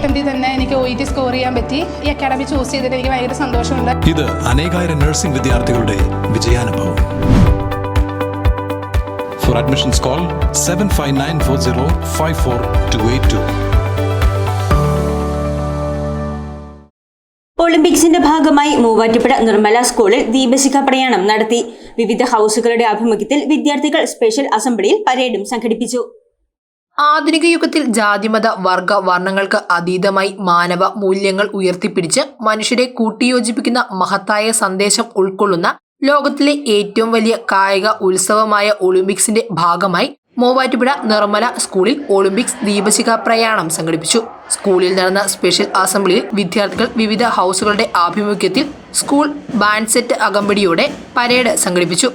അറ്റംപ്റ്റിൽ തന്നെ എനിക്ക് O E T score ചെയ്യാൻ പറ്റി. ഈ അക്കാഡമി ചൂസ് ചെയ്തിട്ട് എനിക്ക് ഭയങ്കര സന്തോഷമുണ്ട്. ഇത് അനേകായിരം നഴ്സിംഗ് വിദ്യാർത്ഥികളുടെ വിജയാനുഭവം. For admissions call seven five nine four zero five four two eight two ഒളിമ്പിക്സിന്റെ ഭാഗമായി മൂവാറ്റുപുഴ നിർമ്മല സ്കൂളിൽ ദീപശിഖ പ്രയാണം നടത്തി. വിവിധ ഹൗസുകളുടെ ആഭിമുഖ്യത്തിൽ വിദ്യാർത്ഥികൾ സ്പെഷ്യൽ അസംബ്ലിയിൽ പരേഡും സംഘടിപ്പിച്ചു. ആധുനിക യുഗത്തിൽ ജാതിമത വർഗ വർണങ്ങൾക്ക് അതീതമായി മാനവ മൂല്യങ്ങൾ ഉയർത്തിപ്പിടിച്ച് മനുഷ്യരെ കൂട്ടിയോജിപ്പിക്കുന്ന മഹത്തായ സന്ദേശം ഉൾക്കൊള്ളുന്ന ലോകത്തിലെ ഏറ്റവും വലിയ കായിക ഉത്സവമായ ഒളിമ്പിക്സിന്റെ ഭാഗമായി മൂവാറ്റുപുഴ നിർമ്മല സ്കൂളിൽ ഒളിമ്പിക്സ് ദീപശിഖ പ്രയാണം സംഘടിപ്പിച്ചു. സ്കൂളിൽ നടന്ന സ്പെഷ്യൽ അസംബ്ലിയിൽ വിദ്യാർത്ഥികൾ വിവിധ ഹൗസുകളുടെ ആഭിമുഖ്യത്തിൽ സ്കൂൾ ബാൻഡ് സെറ്റ് അകമ്പടിയോടെ പരേഡ് സംഘടിപ്പിച്ചു.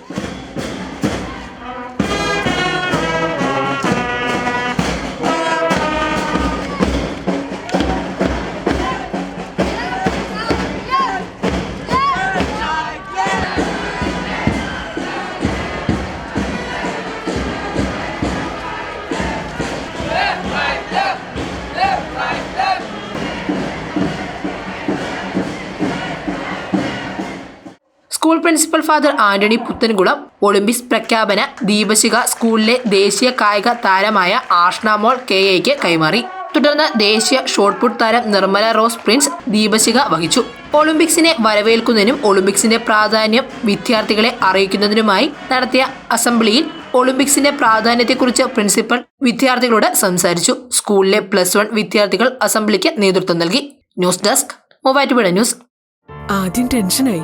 School principal father Antony Puthenkulam Olympics പ്രഖ്യാപന ദീപശിഖ സ്കൂളിലെ ദേശീയ കായിക താരമായ ആഷ്ണാമോൾ കെ എക്ക് കൈമാറി. തുടർന്ന് ദേശീയ ഷോട്ട് പുട്ട് താരം നിർമ്മല റോസ് പ്രിൻസ് ദീപശിഖ വഹിച്ചു. ഒളിമ്പിക്സിനെ വരവേൽക്കുന്നതിനും ഒളിമ്പിക്സിന്റെ പ്രാധാന്യം വിദ്യാർത്ഥികളെ അറിയിക്കുന്നതിനുമായി നടത്തിയ അസംബ്ലിയിൽ ഒളിമ്പിക്സിന്റെ പ്രാധാന്യത്തെക്കുറിച്ച് പ്രിൻസിപ്പൽ വിദ്യാർത്ഥികളോട് സംസാരിച്ചു. സ്കൂളിലെ പ്ലസ് വൺ വിദ്യാർത്ഥികൾ അസംബ്ലിക്ക് നേതൃത്വം നൽകി. News desk Muvattupuzha news. ആദ്യം ടെൻഷനായി.